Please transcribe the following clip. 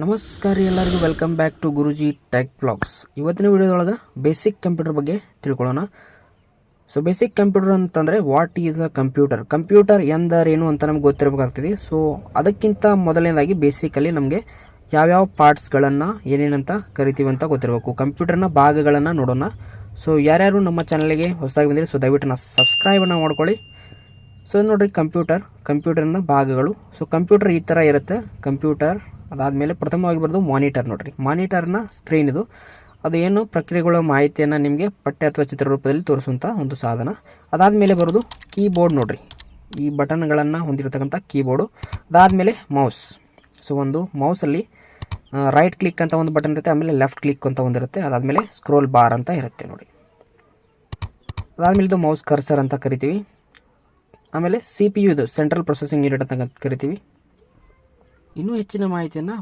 ನಮಸ್ಕಾರ ಎಲ್ಲರಿಗೂ. Welcome back to Guruji tech blogs ಇವತ್ತಿನ ವಿಡಿಯೋದೊಳಗೆ ಬೇಸಿಕ್ ಕಂಪ್ಯೂಟರ್ ಬಗ್ಗೆ ತಿಳ್ಕೊಳ್ಳೋಣ. ಸೊ ಬೇಸಿಕ್ ಕಂಪ್ಯೂಟರ್ ಅಂತಂದರೆ what is a computer computer ಎಂದರೇನು ಅಂತ ನಮ್ಗೆ ಗೊತ್ತಿರಬೇಕಾಗ್ತದೆ. ಸೊ ಅದಕ್ಕಿಂತ ಮೊದಲನೇದಾಗಿ ಬೇಸಿಕಲಿ ನಮಗೆ ಯಾವ್ಯಾವ ಪಾರ್ಟ್ಸ್ಗಳನ್ನು ಏನೇನಂತ ಕರಿತೀವಿ ಅಂತ ಗೊತ್ತಿರಬೇಕು. ಕಂಪ್ಯೂಟರ್ನ ಭಾಗಗಳನ್ನು ನೋಡೋಣ. ಸೊ ಯಾರ್ಯಾರು ನಮ್ಮ ಚಾನಲ್ಗೆ ಹೊಸದಾಗಿ ಬಂದಿರಿ ಸೊ ದಯವಿಟ್ಟು ನಾ ಸಬ್ಸ್ಕ್ರೈಬನ್ನು ಮಾಡ್ಕೊಳ್ಳಿ. ಸೊ ನೋಡ್ರಿ ಕಂಪ್ಯೂಟರ್ ಕಂಪ್ಯೂಟರ್ನ ಭಾಗಗಳು. ಸೊ ಕಂಪ್ಯೂಟರ್ ಈ ಥರ ಇರುತ್ತೆ. ಕಂಪ್ಯೂಟರ್ ಅದಾದಮೇಲೆ ಪ್ರಥಮವಾಗಿ ಬರೋದು ಮಾನಿಟರ್ ನೋಡಿರಿ. ಮಾನಿಟರ್ನ ಸ್ಕ್ರೀನ್ ಇದು. ಅದು ಏನು ಪ್ರಕ್ರಿಯೆಗಳ ಮಾಹಿತಿಯನ್ನು ನಿಮಗೆ ಪಠ್ಯ ಅಥವಾ ಚಿತ್ರ ರೂಪದಲ್ಲಿ ತೋರಿಸುವಂಥ ಒಂದು ಸಾಧನ. ಅದಾದಮೇಲೆ ಬರೋದು ಕೀಬೋರ್ಡ್ ನೋಡಿರಿ. ಈ ಬಟನ್ಗಳನ್ನು ಹೊಂದಿರತಕ್ಕಂಥ ಕೀಬೋರ್ಡು ಅದಾದಮೇಲೆ ಮೌಸ್ ಸೊ ಒಂದು ಮೌಸಲ್ಲಿ ರೈಟ್ ಕ್ಲಿಕ್ ಅಂತ ಒಂದು ಬಟನ್ ಇರುತ್ತೆ, ಆಮೇಲೆ ಲೆಫ್ಟ್ ಕ್ಲಿಕ್ ಅಂತ ಒಂದಿರುತ್ತೆ ಅದಾದಮೇಲೆ ಸ್ಕ್ರೋಲ್ ಬಾರ್ ಅಂತ ಇರುತ್ತೆ ನೋಡಿ ಅದಾದಮೇಲೆ ಇದು ಮೌಸ್ ಕರ್ಸರ್ ಅಂತ ಕರಿತೀವಿ. ಆಮೇಲೆ ಸಿ ಪಿ ಯು ಇದು ಸೆಂಟ್ರಲ್ ಪ್ರೊಸೆಸಿಂಗ್ ಯೂನಿಟ್ ಅಂತ ಕರಿತೀವಿ. ಇನ್ನೂ ಹೆಚ್ಚಿನ ಮಾಹಿತಿಯನ್ನು